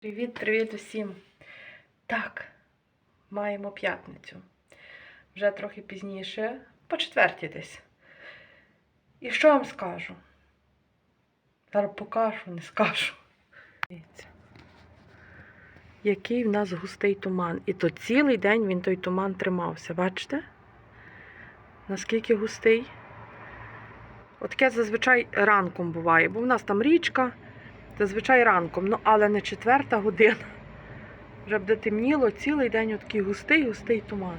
Привіт-привіт усім. Так, маємо п'ятницю. Вже трохи пізніше, по четвертій десь. І що вам скажу? Зараз покажу, не скажу. Який в нас густий туман. І то цілий день він той туман тримався. Бачите? Наскільки густий? От таке зазвичай ранком буває, бо в нас там річка. Зазвичай ранком, ну але не четверта година. Вже буде темніло, цілий день такий густий, густий туман.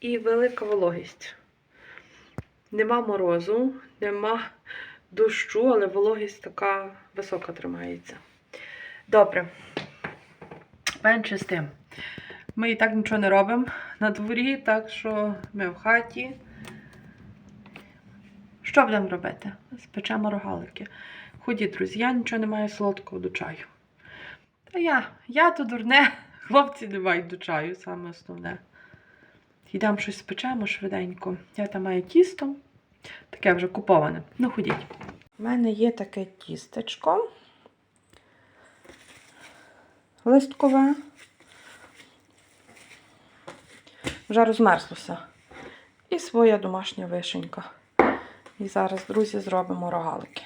І велика вологість. Нема морозу, нема дощу, але вологість така висока тримається. Добре. Менше з тим. Ми і так нічого не робимо на дворі, так що ми в хаті. Що будемо робити? Спечемо рогалики. Ході, друзі, я нічого не маю солодкого до чаю. Та я, я то дурне, хлопці не мають до чаю, саме основне. Йдемо щось спечемо швиденько. Я там маю тісто, таке вже куповане. Ну, ходіть. У мене є таке тістечко. Листкове. Вже розмерзлося. І своя домашня вишенька. І зараз, друзі, зробимо рогалики.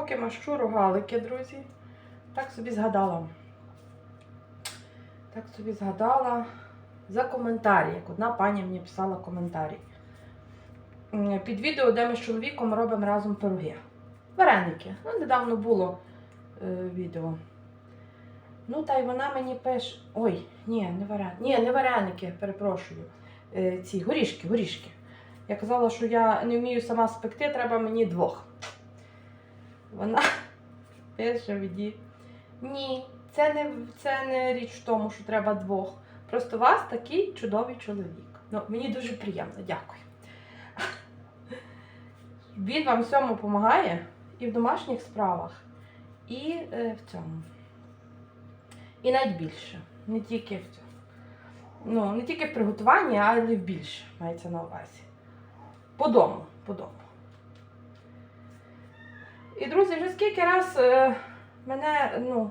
Поки мащу рогалики, друзі, так собі згадала. Так собі згадала за коментарі, як одна пані мені писала коментарі. Під відео, де ми з чоловіком робимо разом пироги. Вареники. Ну, недавно було е, відео. Ну, та й вона мені пише. Ой, ні, не вареники. Ні, не вареники, перепрошую. Е, ці горішки, горішки. Я казала, що я не вмію сама спекти, треба мені двох. Вона пише мені. Ні, це не, це не річ в тому, що треба двох. Просто у вас такий чудовий чоловік. Ну, мені дуже приємно, дякую. Він вам всьому допомагає і в домашніх справах, і е, в цьому. І навіть більше. Не тільки в цьому. Ну, не тільки в приготуванні, але й в більше мається на увазі. По дому, по дому. І, друзі, вже скільки раз е, мене ну,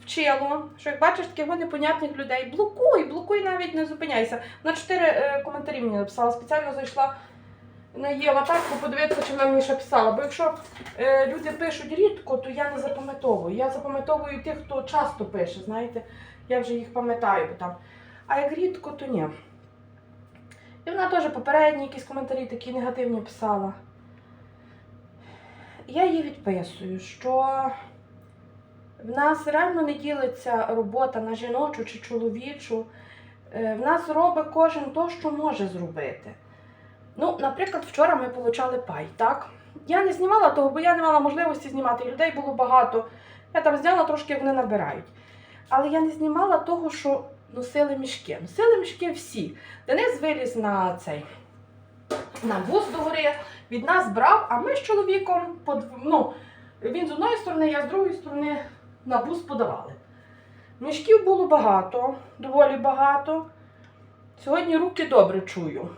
вчило, що як бачиш таких непонятних людей, блокуй, блокуй, навіть не зупиняйся. На чотири е, коментарі мені написала, спеціально зайшла на її аватарку, подивитися, чи вона мені ще писала. Бо якщо е, люди пишуть рідко, то я не запам'ятовую. Я запам'ятовую тих, хто часто пише, знаєте, я вже їх пам'ятаю там. А як рідко, то ні. І вона теж попередні якісь коментарі такі негативні писала я їй відписую, що в нас реально не ділиться робота на жіночу чи чоловічу. Е, В нас робить кожен то, що може зробити. Ну, наприклад, вчора ми получали пай, так? Я не знімала того, бо я не мала можливості знімати. Людей було багато. Я там зняла трошки, вони набирають. Але я не знімала того, що носили мішки. Носили мішки всі. Денис виліз на цей на бус до гори, від нас брав, а ми з чоловіком ну, він з одної сторони, я з другої сторони на бус подавали. Мішків було багато, доволі багато. Сьогодні руки добре чую.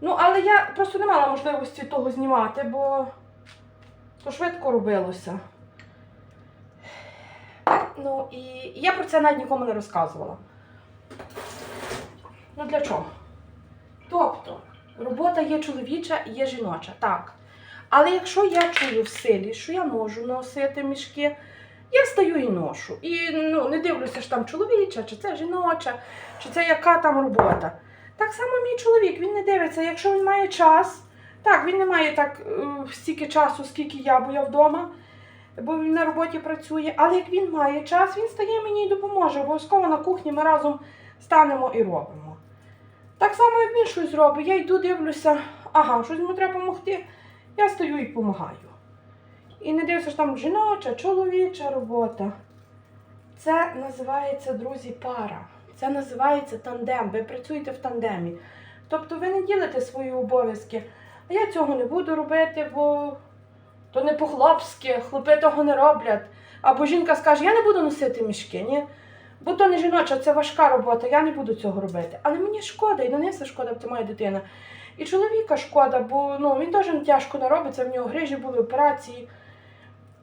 Ну, але я просто не мала можливості того знімати, бо то швидко робилося. Ну і я про це навіть нікому не розказувала. Ну для чого? Тобто, робота є чоловіча, є жіноча, так. Але якщо я чую в силі, що я можу носити мішки, я стаю і ношу. І ну, не дивлюся, що там чоловіча, чи це жіноча, чи це яка там робота. Так само мій чоловік, він не дивиться, якщо він має час. Так, він не має так е, стільки часу, скільки я, бо я вдома, бо він на роботі працює. Але як він має час, він стає мені і допоможе. Обов'язково на кухні ми разом станемо і робимо. Так само, як він щось робить, я йду дивлюся, ага, щось йому треба допомогти, я стою і допомагаю. І не дивлюся, що там жіноча, чоловіча робота. Це називається, друзі, пара. Це називається тандем. Ви працюєте в тандемі. Тобто ви не ділите свої обов'язки. А я цього не буду робити, бо то не по-хлопськи, хлопи того не роблять. Або жінка скаже, я не буду носити мішки, ні? Бо то не жіноча, це важка робота, я не буду цього робити. Але мені шкода, і Дениса шкода, бо це моя дитина. І чоловіка шкода, бо ну, він теж тяжко наробиться, в нього грижі були, операції.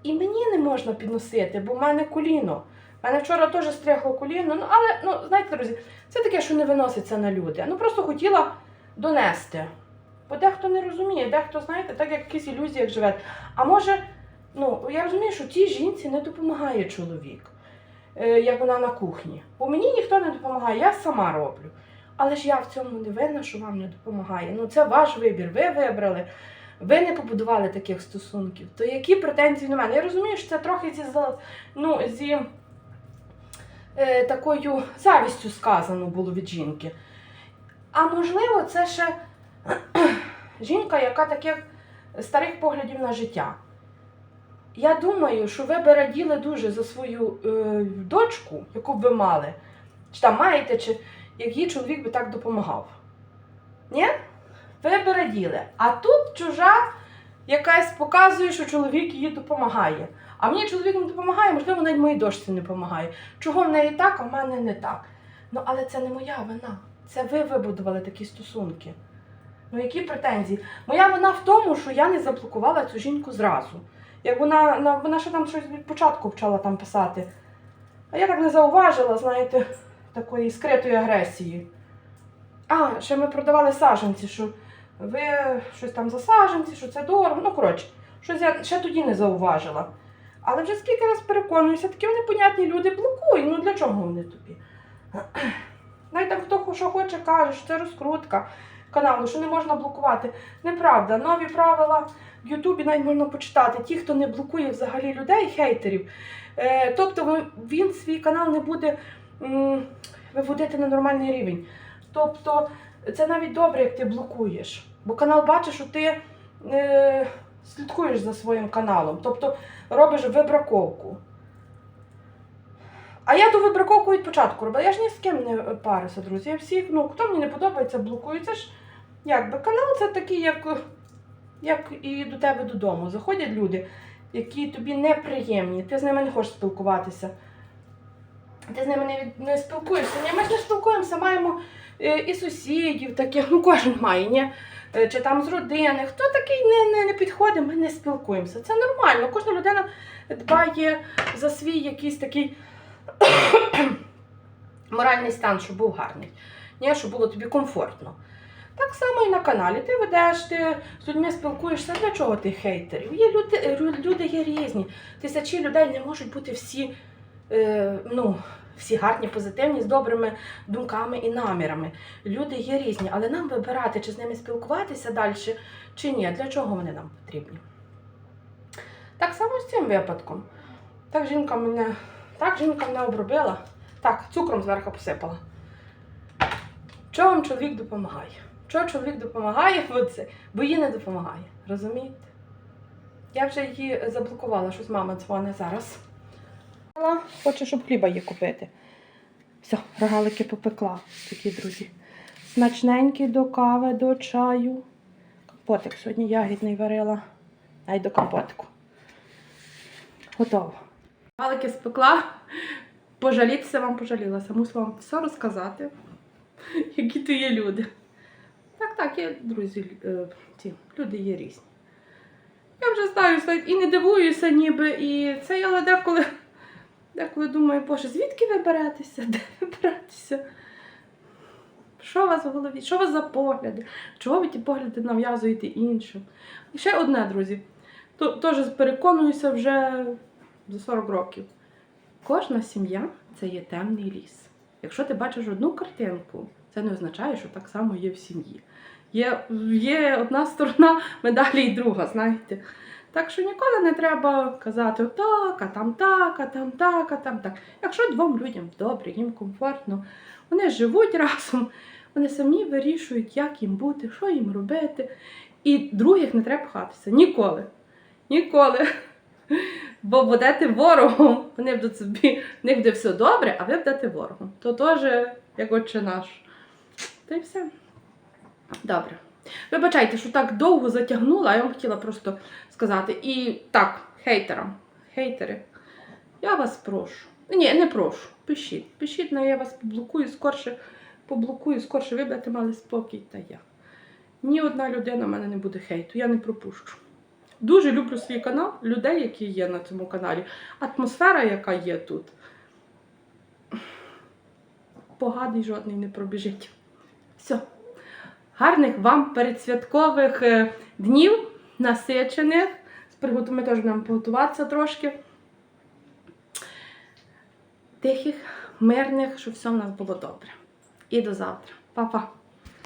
І мені не можна підносити, бо в мене коліно. У мене вчора теж стригло коліно, ну але ну, знаєте, друзі, це таке, що не виноситься на люди. Ну просто хотіла донести. Бо дехто не розуміє, дехто, знаєте, так як в якихось ілюзіях живе. А може, ну я розумію, що тій жінці не допомагає чоловік, як вона на кухні. Бо мені ніхто не допомагає, я сама роблю. Але ж я в цьому не винна, що вам не допомагає. Ну це ваш вибір. Ви вибрали. Ви не побудували таких стосунків. То які претензії на мене? Я розумію, що це трохи зі ну, зі е, такою завістю сказано було від жінки. А можливо, це ще жінка, яка таких старих поглядів на життя. Я думаю, що ви би раділи дуже за свою е, дочку, яку б ви мали, чи там маєте, чи як їй чоловік би так допомагав. Ні? Ви б раділи. А тут чужа якась показує, що чоловік їй допомагає. А мені чоловік не допомагає, можливо, навіть моїй дочці не допомагає. Чого в неї так, а в мене не так. Ну, але це не моя вина. Це ви вибудували такі стосунки. Ну, які претензії? Моя вина в тому, що я не заблокувала цю жінку зразу. Як вона, на- вона ще там щось від початку почала там писати. А я так не зауважила, знаєте, такої скритої агресії. А, ще ми продавали саджанці, що ви щось там за саджанці, що це дорого. Ну, коротше, щось я ще тоді не зауважила. Але вже скільки раз переконуюся, такі вони понятні люди блокують. Ну для чого вони тобі? Навіть там хто що хоче, каже, що це розкрутка каналу, що не можна блокувати. Неправда, нові правила в Ютубі навіть можна почитати. Ті, хто не блокує взагалі людей, хейтерів. Е, тобто він свій канал не буде виводити на нормальний рівень. Тобто це навіть добре, як ти блокуєш. Бо канал бачить, що ти е, слідкуєш за своїм каналом, тобто робиш вибраковку. А я ту вибраковку від початку робила. Я ж ні з ким не парюся, друзі. Я всіх, ну, хто мені не подобається, блокую. Це ж якби канал це такий, як, як і до тебе додому. Заходять люди, які тобі неприємні, ти з ними не хочеш спілкуватися. Ти з ними не, не спілкуєшся. Ми ж не спілкуємося, маємо е, і сусідів таких, ну кожен має, ні? Е, чи там з родини. Хто такий не, не, не підходить, ми не спілкуємося. Це нормально. Кожна людина дбає за свій якийсь такий моральний стан, щоб був гарний, ні? щоб було тобі комфортно. Так само і на каналі. Ти ведеш, ти з людьми спілкуєшся. Для чого ти хейтерів? Є люди, люди є різні. Тисячі людей не можуть бути всі, е, ну, всі гарні, позитивні, з добрими думками і намірами. Люди є різні, але нам вибирати, чи з ними спілкуватися далі, чи ні. Для чого вони нам потрібні? Так само з цим випадком. Так жінка мене, так жінка мене обробила. Так, цукром зверху посипала. Чого вам чоловік допомагає? Чого чоловік допомагає? Бо це, бо їй не допомагає. Розумієте? Я вже її заблокувала, щось мама дзвонить зараз. Хоче, щоб хліба їй купити. Все, рогалики попекла, такі друзі. Смачненькі до кави, до чаю. Компотик сьогодні ягідний варила. Навіть до компотику. Готово. Рогалики спекла. Пожалітися вам пожалілася. Мушу вам все розказати, які то є люди. Так, так, є, друзі, е, ці люди є різні. Я вже знаю, і не дивуюся ніби, і це, але деколи Деколи думаю, боже, звідки ви беретеся? Де ви беретеся? Що у вас в голові? Що у вас за погляди? Чого ви ті погляди нав'язуєте іншим? І ще одне, друзі. Теж переконуюся вже за 40 років. Кожна сім'я це є темний ліс. Якщо ти бачиш одну картинку, це не означає, що так само є в сім'ї. Є, є одна сторона медалі і друга, знаєте. Так що ніколи не треба казати так, а там так, а там так, а там так. Якщо двом людям добре, їм комфортно, вони живуть разом, вони самі вирішують, як їм бути, що їм робити. І других не треба пхатися. Ніколи. Ніколи. Бо будете ворогом, вони будуть собі, в них буде все добре, а ви будете ворогом. То теж як отче наш. Та й все. Добре. Вибачайте, що так довго затягнула, а я вам хотіла просто сказати. І так, хейтерам, хейтери, я вас прошу. Ні, не прошу. Пишіть. Пишіть, на я вас поблокую, скорше поблокую, скорше ви будете мали спокій та я. Ні одна людина в мене не буде хейту, я не пропущу. Дуже люблю свій канал, людей, які є на цьому каналі, атмосфера, яка є тут. Погадий жодний не пробіжить. Все. Гарних вам передсвяткових е, днів, насичених. Ми теж будемо поготуватися трошки. Тихих, мирних, щоб все в нас було добре. І до завтра. Па-па!